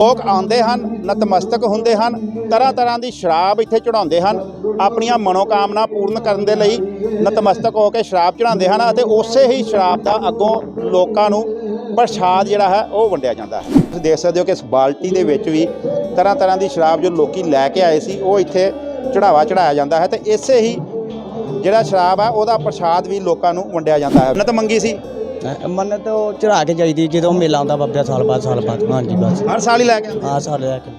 ਲੋਕ ਆਉਂਦੇ ਹਨ, ਨਤਮਸਤਕ ਹੁੰਦੇ ਹਨ, ਤਰ੍ਹਾਂ ਤਰ੍ਹਾਂ ਦੀ ਸ਼ਰਾਬ ਇੱਥੇ ਚੜਾਉਂਦੇ ਹਨ, ਆਪਣੀਆਂ ਮਨੋਕਾਮਨਾ ਪੂਰਨ ਕਰਨ ਦੇ ਲਈ ਨਤਮਸਤਕ ਹੋ ਕੇ ਸ਼ਰਾਬ ਚੜਾਉਂਦੇ ਹਨ ਅਤੇ ਉਸੇ ਹੀ ਸ਼ਰਾਬ ਦਾ ਅੱਗੋਂ ਲੋਕਾਂ ਨੂੰ ਪ੍ਰਸ਼ਾਦ ਜਿਹੜਾ ਹੈ ਉਹ ਵੰਡਿਆ ਜਾਂਦਾ ਹੈ। ਤੁਸੀਂ ਦੇਖ ਸਕਦੇ ਹੋ ਕਿ ਇਸ ਬਾਲਟੀ ਦੇ ਵਿੱਚ ਵੀ ਤਰ੍ਹਾਂ ਤਰ੍ਹਾਂ ਦੀ ਸ਼ਰਾਬ ਜੋ ਲੋਕੀ ਲੈ ਕੇ ਆਏ ਸੀ, ਉਹ ਇੱਥੇ ਚੜਾਵਾ ਚੜਾਇਆ ਜਾਂਦਾ ਹੈ ਤੇ ਇਸੇ ਹੀ ਜਿਹੜਾ ਸ਼ਰਾਬ ਆ ਉਹਦਾ ਪ੍ਰਸ਼ਾਦ ਵੀ ਲੋਕਾਂ ਨੂੰ ਵੰਡਿਆ ਜਾਂਦਾ ਹੈ। ਨਤ ਮੰਗੀ ਸੀ। ਮੰਨਤ ਉਹ ਚੜਾ ਕੇ ਜਾਈਦੀ ਜਦੋਂ ਮੇਲਾ ਆਉਂਦਾ ਬਾਬਿਆ ਸਾਲ ਬਾਅਦ ਸਾਲ ਬਾਅਦ। ਹਾਂਜੀ ਬਸ। ਹਰ ਸਾਲ ਹੀ ਲੈ ਕੇ ਆਉਂਦੇ? ਆ ਸਾਲ ਲੈ ਕੇ।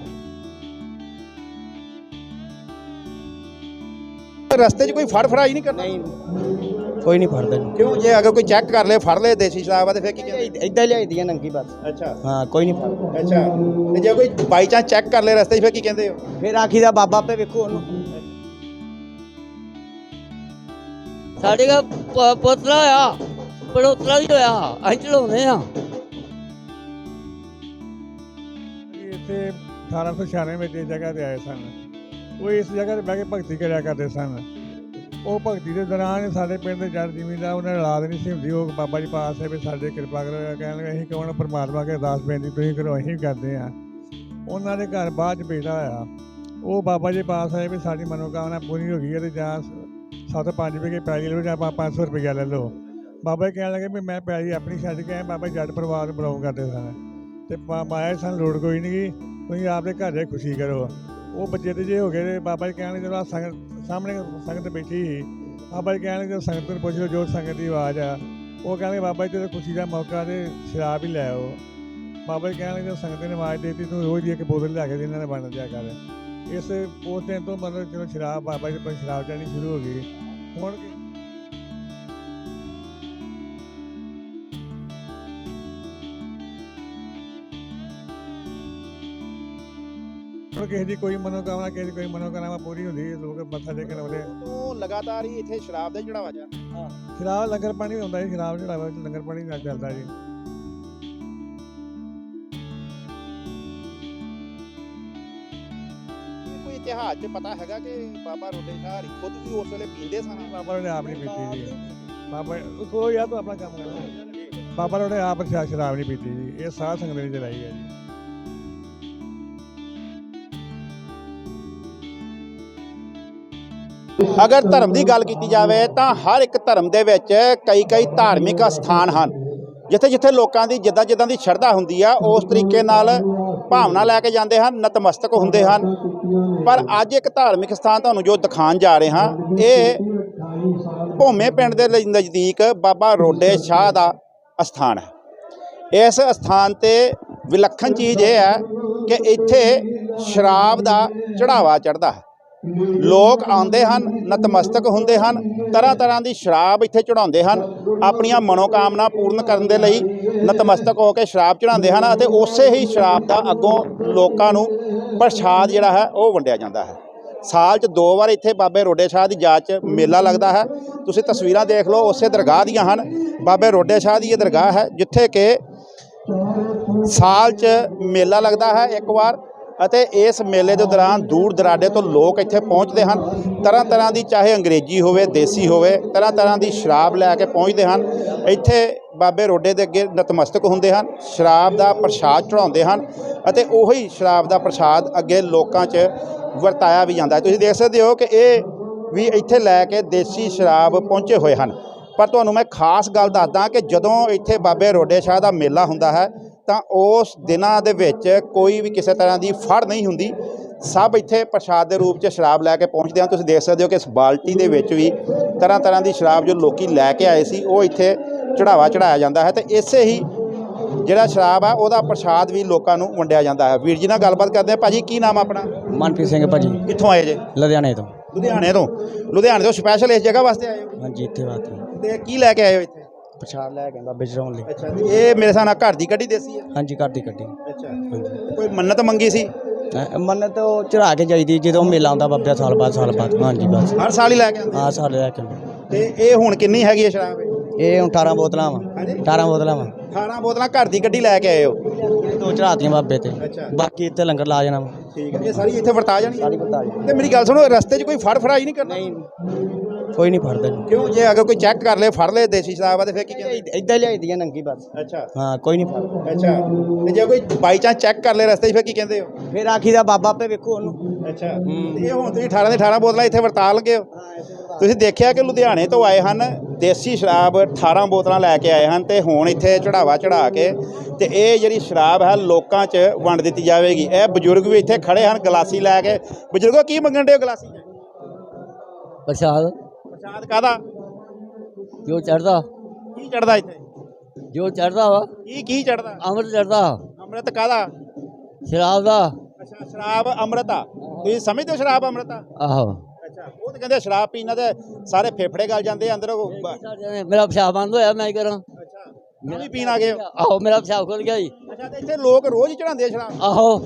ਰਸਤੇ 'ਚ ਕੋਈ ਫੜ ਫੜਾਈ ਨਹੀਂ ਕਰਨਾ? ਕੋਈ ਨਹੀਂ ਫੜਦਾ ਕਿਉਂ? ਜੇ ਅਗਰ ਕੋਈ ਚੈੱਕ ਕਰ ਲੇ ਫੜ ਲੇ ਦੇਸੀ ਸ਼ਰਾਬ ਆ ਤੇ ਫਿਰ ਕੀ ਕਹਿੰਦੇ? ਇਦਾਂ ਲਿਆਈਦੀ ਆ ਨੰਗੀ ਬਸ। ਅੱਛਾ। ਹਾਂ ਕੋਈ ਨਹੀਂ ਫੜਦਾ। ਅੱਛਾ। ਤੇ ਜੇ ਕੋਈ ਬਾਈ ਚਾਂਸ ਚੈੱਕ ਕਰ ਲੇ ਰਸਤੇ 'ਚ ਫਿਰ ਕੀ ਕਹਿੰਦੇ ਹੋ? ਫਿਰ ਆਖੀ ਦਾ ਬਾਬਾ ਆਪੇ ਵੇਖੋ ਉਹਨੂੰ। ਸਾਡੇ ਦਾ ਪ- ਪੋਤਰਾ ਆ। ਪੜੋਤਰਾ ਵੀ ਹੋਇਆ। ਅਸੀਂ ਚੜਾਉਂਦੇ ਆ ਇੱਥੇ 1896 ਵਿੱਚ ਇਸ ਜਗ੍ਹਾ ਤੇ ਆਏ ਸਨ। ਉਹ ਇਸ ਜਗ੍ਹਾ ਤੇ ਬਹਿ ਕੇ ਭਗਤੀ ਕਰਿਆ ਕਰਦੇ ਸਨ। ਉਹ ਭਗਤੀ ਦੇ ਦੌਰਾਨ ਸਾਡੇ ਪਿੰਡ ਦੇ ਜੱਟ ਜ਼ਿਮੀਂਦਾਰ ਉਹਨਾਂ ਨਾਲ ਔਲਾਦ ਨਹੀਂ ਸੀ ਹੁੰਦੀ। ਉਹ ਬਾਬਾ ਜੀ ਪਾਸ ਹੈ ਵੀ ਸਾਡੇ ਕਿਰਪਾ ਕਰੋ। ਕਹਿਣ ਅਸੀਂ ਕਹਣ ਪਰਮਾਤਮਾ ਕੇ ਅਰਦਾਸ ਬੇਨਤੀ ਤੁਸੀਂ ਕਰੋ, ਅਸੀਂ ਵੀ ਕਰਦੇ ਆ ਉਹਨਾਂ ਦੇ ਘਰ ਬਾਅਦ ਚ ਬੇਟਾ ਆਇਆ। ਉਹ ਬਾਬਾ ਜੀ ਪਾਸ ਆਏ ਵੀ ਸਾਡੀ ਮਨੋਕਾਮਨਾ ਪੂਰੀ ਹੋ ਗਈ ਹੈ ਤੇ ਜਾਂ ਸੱਤ ਪੰਜ ਵਿਗੇ ਪੈਲੀ ਲਓ ਜਾਂ 500 ਰੁਪਇਆ ਲੈ ਲਓ। ਬਾਬਾ ਜੀ ਕਹਿਣ ਲੱਗੇ ਵੀ ਮੈਂ ਪੈਲੀ ਆਪਣੀ ਛੱਡ ਕੇ ਆਇਆ, ਬਾਬਾ ਜੀ ਜੱਟ ਪਰਿਵਾਰ ਨੂੰ ਬਲੌਂਗ ਕਰਦੇ ਸਨ। ਤੇ ਮਾਇਆ ਸਾਨੂੰ ਲੋੜ ਕੋਈ ਨਹੀਂ ਗੀ, ਤੁਸੀਂ ਆਪਦੇ ਘਰ ਦੇ ਖੁਸ਼ੀ ਕਰੋ। ਉਹ ਬੱਚੇ ਤੇ ਜੇ ਹੋ ਗਏ ਬਾਬਾ ਜੀ ਕਹਿਣ ਲੱਗੇ ਜਦੋਂ ਆਹ ਸੰਗਤ, ਸਾਹਮਣੇ ਸੰਗਤ ਬੈਠੀ ਸੀ, ਬਾਬਾ ਜੀ ਕਹਿਣ ਲੱਗੇ ਜਦੋਂ ਸੰਗਤ ਨੂੰ ਪੁੱਛ ਲਓ ਜੋ ਸੰਗਤ ਦੀ ਆਵਾਜ਼ ਆ, ਉਹ ਕਹਿੰਦੇ ਬਾਬਾ ਜੀ ਜਦੋਂ ਖੁਸ਼ੀ ਦਾ ਮੌਕਾ ਤੇ ਸ਼ਰਾਬ ਹੀ ਲੈ ਆਓ। ਬਾਬਾ ਜੀ ਕਹਿਣ ਲੱਗੇ ਜਦੋਂ ਸੰਗਤ ਨੇ ਆਵਾਜ਼ ਦੇਤੀ, ਤੂੰ ਰੋਜ਼ ਦੀ ਇੱਕ ਬੋਤਲ ਲਿਆ ਕੇ ਇਹਨਾਂ ਨੇ ਬਣ ਦਿਆ ਕਰ। ਇਸ ਉਸ ਦਿਨ ਤੋਂ ਮਤਲਬ ਜਦੋਂ ਸ਼ਰਾਬ, ਬਾਬਾ ਜੀ ਪਰ ਸ਼ਰਾਬ ਚੜ੍ਹਨੀ ਸ਼ੁਰੂ ਹੋ ਗਈ, ਹੁਣ ਹੁਣ ਕਿਸੇ ਦੀ ਕੋਈ ਮਨੋਕਾਮਨਾ ਕਿਸੇ ਦੀ ਕੋਈ ਮਨੋਕਾਮਨਾ ਪੂਰੀ ਹੁੰਦੀ ਹੈ ਲੋਕ ਮੱਥਾ ਟੇਕਣ ਆਉਂਦੇ ਉਹ ਲਗਾਤਾਰ ਹੀ ਇੱਥੇ ਸ਼ਰਾਬ ਦਾ ਹੀ ਚੜਾਵਾ ਜਾ ਸ਼ਰਾਬ ਲੰਗਰ ਪਾਣੀ ਵੀ ਹੁੰਦਾ ਜੀ ਸ਼ਰਾਬ ਜਿਹੜਾ ਵਾ ਲੰਗਰ ਪਾਣੀ ਨਾਲ ਚੱਲਦਾ ਜੀ। ਕੋਈ ਇਤਿਹਾਸ 'ਚ ਪਤਾ ਹੈਗਾ ਕਿ ਬਾਬਾ ਰੋਡੇ ਸ਼ਾਹ ਖੁਦ ਵੀ ਉਸ ਵੇਲੇ ਪੀਂਦੇ ਸਨ? ਬਾਬਾ ਨੇ ਆਪ ਨਹੀਂ ਪੀਤੀ ਜੀ। ਬਾਬਾ ਉਹ ਯਾਰ ਤੂੰ ਆਪਣਾ ਕੰਮ ਕਰ। ਬਾਬਾ ਨੇ ਆਪ ਸ਼ਰਾ- ਸ਼ਰਾਬ ਨਹੀਂ ਪੀਤੀ ਜੀ। ਇਹ ਸਾਧ ਸੰਗਤ ਨੇ ਚਲਾਈ ਹੈ ਜੀ। ਅਗਰ ਧਰਮ ਦੀ ਗੱਲ ਕੀਤੀ ਜਾਵੇ ਤਾਂ ਹਰ ਇੱਕ ਧਰਮ ਦੇ ਵਿੱਚ ਕਈ ਕਈ ਧਾਰਮਿਕ ਸਥਾਨ ਹਨ। ਜਿੱਥੇ ਜਿੱਥੇ ਲੋਕਾਂ ਦੀ ਜਿੱਦਾਂ ਜਿੱਦਾਂ ਦੀ ਸ਼ਰਧਾ ਹੁੰਦੀ ਆ, ਉਸ ਤਰੀਕੇ ਨਾਲ ਭਾਵਨਾ ਲੈ ਕੇ ਜਾਂਦੇ ਹਨ, ਨਤਮਸਤਕ ਹੁੰਦੇ ਹਨ। ਪਰ ਅੱਜ ਇੱਕ ਧਾਰਮਿਕ ਸਥਾਨ ਤੁਹਾਨੂੰ ਜੋ ਦਿਖਾਉਣ ਜਾ ਰਹੇ ਹਾਂ, ਇਹ ਭੋਮੇ ਪਿੰਡ ਦੇ ਨਜ਼ਦੀਕ ਬਾਬਾ ਰੋਡੇ ਸ਼ਾਹ ਦਾ ਅਸਥਾਨ ਹੈ। ਇਸ ਅਸਥਾਨ ਤੇ ਵਿਲੱਖਣ ਚੀਜ਼ ਇਹ ਹੈ ਕਿ ਇੱਥੇ ਸ਼ਰਾਬ ਦਾ ਚੜਾਵਾ ਚੜਦਾ ਹੈ। ਲੋਕ ਆਉਂਦੇ ਹਨ, ਨਤਮਸਤਕ ਹੁੰਦੇ ਹਨ, ਤਰ੍ਹਾਂ ਤਰ੍ਹਾਂ ਦੀ ਸ਼ਰਾਬ ਇੱਥੇ ਚੜਾਉਂਦੇ ਹਨ, ਆਪਣੀਆਂ ਮਨੋਕਾਮਨਾ ਪੂਰਨ ਕਰਨ ਦੇ ਲਈ ਨਤਮਸਤਕ ਹੋ ਕੇ ਸ਼ਰਾਬ ਚੜਾਉਂਦੇ ਹਨ ਅਤੇ ਉਸੇ ਹੀ ਸ਼ਰਾਬ ਦਾ ਅੱਗੋਂ ਲੋਕਾਂ ਨੂੰ ਪ੍ਰਸ਼ਾਦ ਜਿਹੜਾ ਹੈ ਉਹ ਵੰਡਿਆ ਜਾਂਦਾ ਹੈ। ਸਾਲ 'ਚ ਦੋ ਵਾਰ ਇੱਥੇ ਬਾਬੇ ਰੋਡੇ ਸ਼ਾਹ ਦੀ ਯਾਦ 'ਚ ਮੇਲਾ ਲੱਗਦਾ ਹੈ। ਤੁਸੀਂ ਤਸਵੀਰਾਂ ਦੇਖ ਲਓ, ਉਸੇ ਦਰਗਾਹ ਦੀਆਂ ਹਨ। ਬਾਬੇ ਰੋਡੇ ਸ਼ਾਹ ਦੀ ਇਹ ਦਰਗਾਹ ਹੈ, ਜਿੱਥੇ ਕਿ ਸਾਲ 'ਚ ਮੇਲਾ ਲੱਗਦਾ ਹੈ ਇੱਕ ਵਾਰ। ਅਤੇ ਇਸ ਮੇਲੇ ਦੇ ਦੌਰਾਨ ਦੂਰ ਦਰਾਡੇ ਤੋਂ ਲੋਕ ਇੱਥੇ ਪਹੁੰਚਦੇ ਹਨ। ਤਰ੍ਹਾਂ ਤਰ੍ਹਾਂ ਦੀ ਚਾਹੇ ਅੰਗਰੇਜ਼ੀ ਹੋਵੇ, ਦੇਸੀ ਹੋਵੇ, ਤਰ੍ਹਾਂ ਤਰ੍ਹਾਂ ਦੀ ਸ਼ਰਾਬ ਲੈ ਕੇ ਪਹੁੰਚਦੇ ਹਨ। ਇੱਥੇ ਬਾਬੇ ਰੋਡੇ ਦੇ ਅੱਗੇ ਨਤਮਸਤਕ ਹੁੰਦੇ ਹਨ, ਸ਼ਰਾਬ ਦਾ ਪ੍ਰਸ਼ਾਦ ਚੜਾਉਂਦੇ ਹਨ ਅਤੇ ਉਹੀ ਸ਼ਰਾਬ ਦਾ ਪ੍ਰਸ਼ਾਦ ਅੱਗੇ ਲੋਕਾਂ 'ਚ ਵਰਤਾਇਆ ਵੀ ਜਾਂਦਾ ਹੈ। ਤੁਸੀਂ ਦੇਖ ਸਕਦੇ ਹੋ ਕਿ ਇਹ ਵੀ ਇੱਥੇ ਲੈ ਕੇ ਦੇਸੀ ਸ਼ਰਾਬ ਪਹੁੰਚੇ ਹੋਏ ਹਨ। ਪਰ ਤੁਹਾਨੂੰ ਮੈਂ ਖਾਸ ਗੱਲ ਦੱਸਦਾ ਕਿ ਜਦੋਂ ਇੱਥੇ ਬਾਬੇ ਰੋਡੇ ਸ਼ਾਹ ਦਾ ਮੇਲਾ ਹੁੰਦਾ ਹੈ ਤਾਂ ਉਸ ਦਿਨਾਂ ਦੇ ਵਿੱਚ ਕੋਈ ਵੀ ਕਿਸੇ ਤਰ੍ਹਾਂ ਦੀ ਫੜ ਨਹੀਂ ਹੁੰਦੀ। ਸਭ ਇੱਥੇ ਪ੍ਰਸ਼ਾਦ ਦੇ ਰੂਪ 'ਚ ਸ਼ਰਾਬ ਲੈ ਕੇ ਪਹੁੰਚਦੇ ਹਨ। ਤੁਸੀਂ ਦੇਖ ਸਕਦੇ ਹੋ ਕਿ ਇਸ ਬਾਲਟੀ ਦੇ ਵਿੱਚ ਵੀ ਤਰ੍ਹਾਂ ਤਰ੍ਹਾਂ ਦੀ ਸ਼ਰਾਬ ਜੋ ਲੋਕੀ ਲੈ ਕੇ ਆਏ ਸੀ ਉਹ ਇੱਥੇ ਚੜਾਵਾ ਚੜਾਇਆ ਜਾਂਦਾ ਹੈ ਤੇ ਇਸੇ ਹੀ ਜਿਹੜਾ ਸ਼ਰਾਬ ਆ ਉਹਦਾ ਪ੍ਰਸ਼ਾਦ ਵੀ ਲੋਕਾਂ ਨੂੰ ਵੰਡਿਆ ਜਾਂਦਾ ਹੈ। ਵੀਰ ਜੀ ਨਾਲ ਗੱਲਬਾਤ ਕਰਦੇ ਆ ਭਾਜੀ ਕੀ ਨਾਮ ਆਪਣਾ? ਮਨਪ੍ਰੀਤ ਸਿੰਘ ਭਾਜੀ। ਕਿੱਥੋਂ ਆਏ ਜੇ? ਲੁਧਿਆਣੇ ਤੋਂ। ਲੁਧਿਆਣੇ ਤੋਂ। ਲੁਧਿਆਣੇ ਤੋਂ ਸਪੈਸ਼ਲ ਇਸ ਜਗ੍ਹਾ ਵਾਸਤੇ ਆਏ ਹੋ? ਹਾਂਜੀ ਇੱਥੇ ਬਾਤ ਤੇ ਕੀ ਲੈ ਕੇ ਆਏ ਹੋ ਇੱਥੇ? ਪ੍ਰਸ਼ਾਦ ਲੈ ਕੇ ਬਾਬੇ ਚੜਾਉਣ ਲਈ। ਅੱਛਾ ਤੇ ਇਹ ਮੇਰੇ ਹਿਸਾਬ ਨਾਲ ਘਰ ਦੀ ਕੱਢੀ ਦੇਸੀ ਹੈ ਹਾਂਜੀ ਘਰ ਦੀ ਕੱਢੀ ਅੱਛਾ। ਕੋਈ ਮੰਨਤ ਮੰਗੀ ਸੀ? ਹੈਂ, ਮੰਨਤ ਉਹ ਚੜਾ ਕੇ ਜਾਈਦੀ ਜਦੋਂ ਮੇਲਾ ਆਉਂਦਾ ਬਾਬਿਆ ਸਾਲ ਬਾਅਦ ਸਾਲ ਬਾਅਦ। ਹਾਂਜੀ ਬਸ। ਹਰ ਸਾਲ ਹੀ ਲੈ ਕੇ ਆਉਂਦੇ? ਆ ਸਾਲ ਲੈ ਕੇ ਤੇ ਇਹ ਹੁਣ ਕਿੰਨੀ ਹੈਗੀ ਹੈ ਸ਼ਰਾਬ? ਇਹ? ਇਹ ਹੁਣ 18 ਬੋਤਲਾਂ ਵਾ। ਹਾਂਜੀ। 18 ਬੋਤਲਾਂ ਵਾ। 18 ਬੋਤਲਾਂ ਘਰ ਦੀ ਗੱਡੀ ਲੈ ਕੇ ਆਏ ਹੋ? ਇਹ ਦੋ ਚੜਾਤੀਆਂ ਬਾਬੇ ਤੇ। ਅੱਛਾ। ਬਾਕੀ ਇੱਥੇ ਲੰਗਰ ਲਾ ਜਾਣਾ ਵਾ। ਠੀਕ ਹੈ ਇਹ ਸਾਰੀ ਇੱਥੇ ਵਰਤਾ ਜਾਣੀ ਸਾਰੀ ਜੀ ਤੇ ਮੇਰੀ ਗੱਲ ਸੁਣੋ ਰਸਤੇ 'ਚ ਕੋਈ ਫੜ ਫੜਾਈ ਨਹੀਂ ਕਰਨਾ? ਨਹੀਂ। ਕੋਈ ਨਹੀਂ ਫੜਦਾ ਜੀ। ਕਿਉਂ? ਜੇ ਅਗਰ ਕੋਈ ਚੈੱਕ ਕਰ ਲੇ ਫੜ ਲੇ ਦੇਸੀ ਸ਼ਰਾਬ ਆ ਤੇ ਫਿਰ ਕੀ ਕਹਿੰਦੇ? ਇਦਾਂ ਲਿਆਈ ਦੀਆਂ ਨੰਗੀ ਬਸ। ਅੱਛਾ। ਹਾਂ ਕੋਈ ਨਹੀਂ ਫੜਦਾ। ਅੱਛਾ। ਤੇ ਜੇ ਕੋਈ ਬਾਈ ਚਾਂਸ ਚੈੱਕ ਕਰ ਲੇ ਰਸਤੇ 'ਚ ਫਿਰ ਕੀ ਕਹਿੰਦੇ ਹੋ? ਫਿਰ ਆਖੀ ਦਾ ਬਾਬਾ ਆਪੇ ਵੇਖੋ ਉਹਨੂੰ। ਅੱਛਾ। ਤੇ ਇਹ ਹੁਣ ਤੁਸੀਂ 18 ਦੇ 18 ਬੋਤਲਾਂ ਇੱਥੇ ਵਰਤਾ ਲਗੇ ਹੋ। ਤੁਸੀਂ ਦੇਖਿਆ ਕਿ ਲੁਧਿਆਣੇ ਤੋਂ ਆਏ ਹਨ ਦੇਸੀ ਸ਼ਰਾਬ 18 ਬੋਤਲਾਂ ਲੈ ਕੇ ਆਏ ਹਨ ਤੇ ਹੁਣ ਇੱਥੇ ਚੜਾਵਾ ਚੜਾ ਕੇ ਤੇ ਇਹ ਜਿਹੜੀ ਸ਼ਰਾਬ ਹੈ ਲੋਕਾਂ 'ਚ ਵੰਡ ਦਿੱਤੀ ਜਾਵੇਗੀ। ਇਹ ਬਜ਼ੁਰਗ ਵੀ ਇੱਥੇ ਖੜੇ ਹਨ ਗਲਾਸੀ ਲੈ ਕੇ। ਬਜ਼ੁਰਗੋ ਕੀ ਮੰਗਣ ਦੇ ਹੋ ਗਲਾਸੀ? 'ਚ ਪ੍ਰਸ਼ਾਦ। ਪ੍ਰਸ਼ਾਦ ਕਾਦਾ ਜੋ ਚੜਦਾ ਕੀ ਚੜਦਾ ਇੱਥੇ? ਜੋ ਚੜਦਾ ਵਾ। ਕੀ ਕੀ ਚੜਦਾ ਅੰਮ੍ਰਿਤ ਚੜਦਾ ਅੰਮ੍ਰਿਤ ਕਾਦਾ ਸ਼ਰਾਬ ਦਾ। ਅੱਛਾ ਸ਼ਰਾਬ ਅੰਮ੍ਰਿਤ ਆ। ਤੁਸੀਂ ਸਮਝਦੇ ਹੋ ਸ਼ਰਾਬ ਅੰਮ੍ਰਿਤ ਆ? ਆਹੋ। ਅੱਛਾ ਉਹ ਤਾਂ ਕਹਿੰਦੇ ਸ਼ਰਾਬ ਪੀਣ ਤੇ ਸਾਰੇ ਫੇਫੜੇ ਗਲ ਜਾਂਦੇ ਆ, ਅੰਦਰ। ਉਹ ਮੇਰਾ ਪਿਸ਼ਾਬ ਬੰਦ ਹੋਇਆ ਮੈਂ ਕੀ ਕਰਾਂ? ਅੱਛਾ ਵੀ ਪੀਣ ਆ ਗਏ? ਹੋ? ਆਹੋ ਮੇਰਾ ਪਿਸ਼ਾਬ ਖੁੱਲ ਗਿਆ ਜੀ। ਅੱਛਾ ਤੇ ਇੱਥੇ ਲੋਕ ਰੋਜ਼ ਚੜਾਉਂਦੇ ਆ ਸ਼ਰਾਬ? ਆਹੋ।